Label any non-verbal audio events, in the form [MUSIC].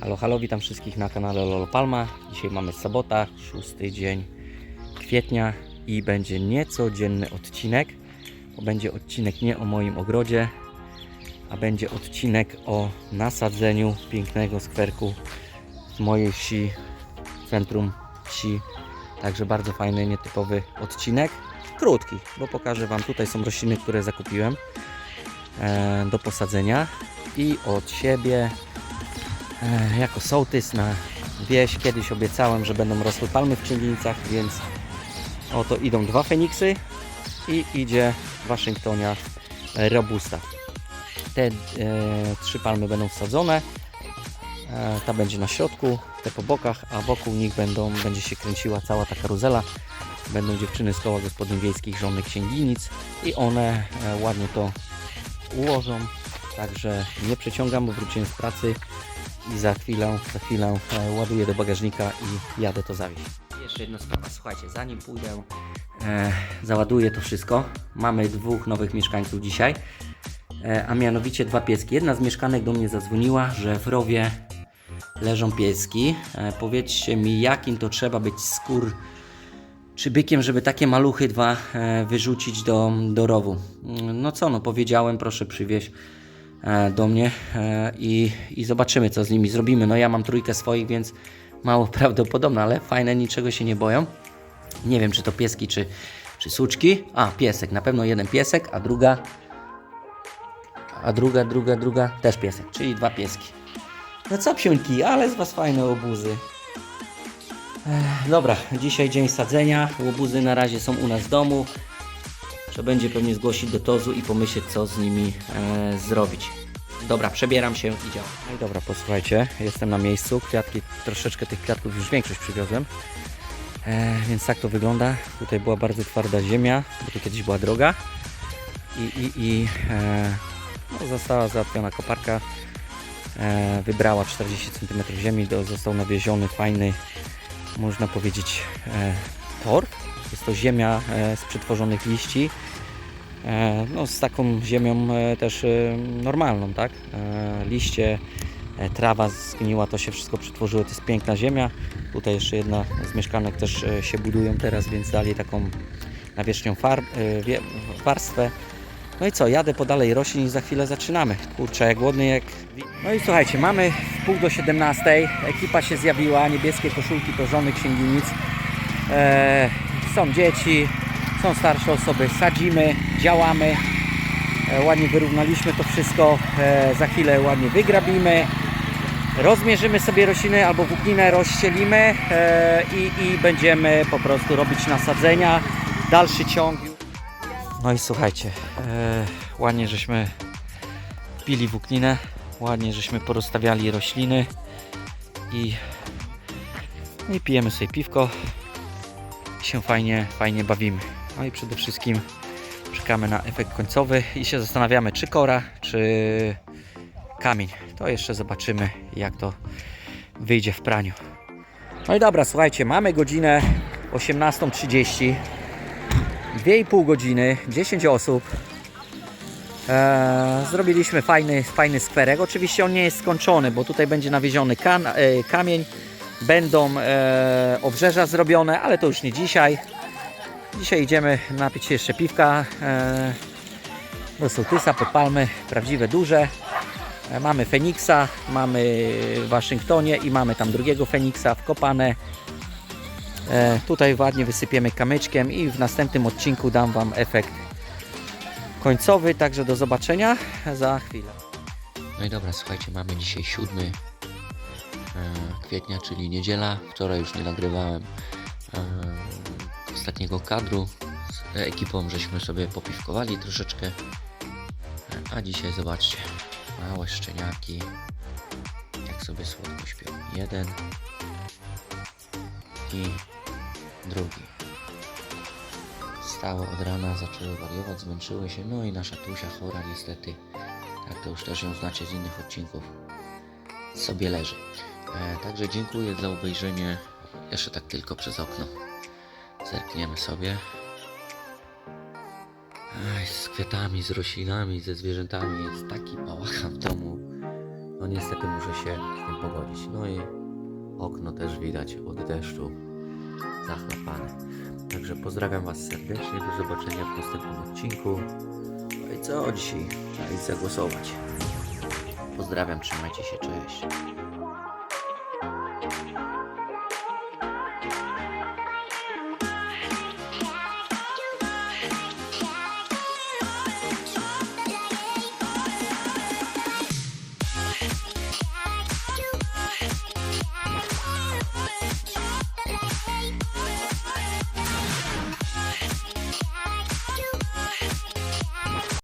Halo, halo, witam wszystkich na kanale Lolo Palma. Dzisiaj mamy sobota, szósty dzień kwietnia i będzie niecodzienny odcinek. Bo będzie odcinek nie o moim ogrodzie, a będzie odcinek o nasadzeniu pięknego skwerku w mojej wsi, centrum wsi. Także bardzo fajny, nietypowy odcinek. Krótki, bo pokażę Wam, tutaj są rośliny, które zakupiłem e, do posadzenia i od siebie jako sołtys na wieś. Kiedyś obiecałem, że będą rosły palmy w Księginicach, więc oto idą dwa Feniksy i idzie Waszyngtonia e, Robusta. Te e, trzy palmy będą wsadzone. E, ta będzie na środku, te po bokach, a wokół nich będą, będzie się kręciła cała ta karuzela. Będą dziewczyny z koła gospodyń wiejskich, żony księginic i one e, ładnie to ułożą. Także nie przeciągam, bo wróciłem z pracy i za chwilę, za chwilę e, ładuję do bagażnika i jadę to zawieźć. Jeszcze jedna sprawa, słuchajcie, zanim pójdę, e, załaduję to wszystko. Mamy dwóch nowych mieszkańców dzisiaj, e, a mianowicie dwa pieski. Jedna z mieszkanek do mnie zadzwoniła, że w rowie leżą pieski. E, powiedzcie mi, jakim to trzeba być skór czy bykiem, żeby takie maluchy dwa e, wyrzucić do, do rowu. Mm, No co, no powiedziałem, proszę przywieźć do mnie e, i, i zobaczymy, co z nimi zrobimy. No ja mam trójkę swoich, więc mało [LAUGHS] prawdopodobne, ale fajne, niczego się nie boją. Nie wiem, czy to pieski, czy, czy suczki. A, piesek, na pewno jeden piesek, a druga, a druga, druga, druga też piesek, czyli dwa pieski. No co psiunki, ale z was fajne obuzy. Ech, Dobra, dzisiaj dzień sadzenia. Łobuzy na razie są u nas w domu. Trzeba będzie pewnie zgłosić do tozu i pomyśleć, co z nimi e, zrobić. Dobra, przebieram się i działam. No i dobra, posłuchajcie, jestem na miejscu. Kwiatki, troszeczkę tych kwiatków już większość przywiozłem. E, więc tak to wygląda. Tutaj była bardzo twarda ziemia, bo tu kiedyś była droga. I, i, i e, no, została załatwiona koparka. E, wybrała 40 cm ziemi, do, został nawieziony fajny można powiedzieć, e, torf. Jest to ziemia e, z przetworzonych liści. E, no, z taką ziemią e, też normalną, tak? Liście, trawa zgniła, to się wszystko przetworzyło. To jest piękna ziemia. Tutaj jeszcze jedna z mieszkanek też się budują teraz, więc dali taką nawierzchnią far, warstwę. No i co, jadę po dalej roślin i za chwilę zaczynamy. Kurczę, jak głodny jak... No i słuchajcie, mamy w pół do 17. Ekipa się zjawiła, niebieskie koszulki to żony księginic. E, są dzieci, są starsze osoby, sadzimy, działamy. E, ładnie wyrównaliśmy to wszystko. E, za chwilę ładnie wygrabimy. Rozmierzymy sobie rośliny albo włókninę rozścielimy e, i, i będziemy po prostu robić nasadzenia. Dalszy ciąg. No i słuchajcie, ładnie żeśmy wbili włókninę, ładnie żeśmy porozstawiali rośliny i, i pijemy sobie piwko się fajnie, fajnie bawimy. No i przede wszystkim czekamy na efekt końcowy i się zastanawiamy czy kora, czy kamień. To jeszcze zobaczymy jak to wyjdzie w praniu. No i dobra, słuchajcie, mamy godzinę 18.30 2,5 godziny, 10 osób. Eee, zrobiliśmy fajny, fajny skwerek. Oczywiście on nie jest skończony, bo tutaj będzie nawieziony kan, e, kamień. Będą e, obrzeża zrobione, ale to już nie dzisiaj. Dzisiaj idziemy napić się jeszcze piwka e, do sołtysa pod palmy, prawdziwe duże. E, mamy Feniksa, mamy w Waszyngtonie i mamy tam drugiego Feniksa wkopane. E, tutaj ładnie wysypiemy kamyczkiem i w następnym odcinku dam Wam efekt końcowy, także do zobaczenia za chwilę. No i dobra, słuchajcie, mamy dzisiaj 7 e, kwietnia, czyli niedziela. Wczoraj już nie nagrywałem e, ostatniego kadru. Z ekipą żeśmy sobie popiwkowali troszeczkę. E, A dzisiaj zobaczcie, małe szczeniaki, jak sobie słodko śpią. Jeden i drugi. Stały od rana, zaczęły wariować, zmęczyły się. No i nasza Tusia chora niestety. Tak, to już też ją znacie z innych odcinków. Sobie leży. E, także dziękuję za obejrzenie. Jeszcze tak tylko przez okno. Zerkniemy sobie. Aj, z kwiatami, z roślinami, ze zwierzętami jest taki bałagan w domu. no niestety muszę się z tym pogodzić. No i okno też widać od deszczu zachlapane. Także pozdrawiam Was serdecznie, do zobaczenia w następnym odcinku. No i co dzisiaj? Trzeba iść zagłosować. Pozdrawiam, trzymajcie się, cześć.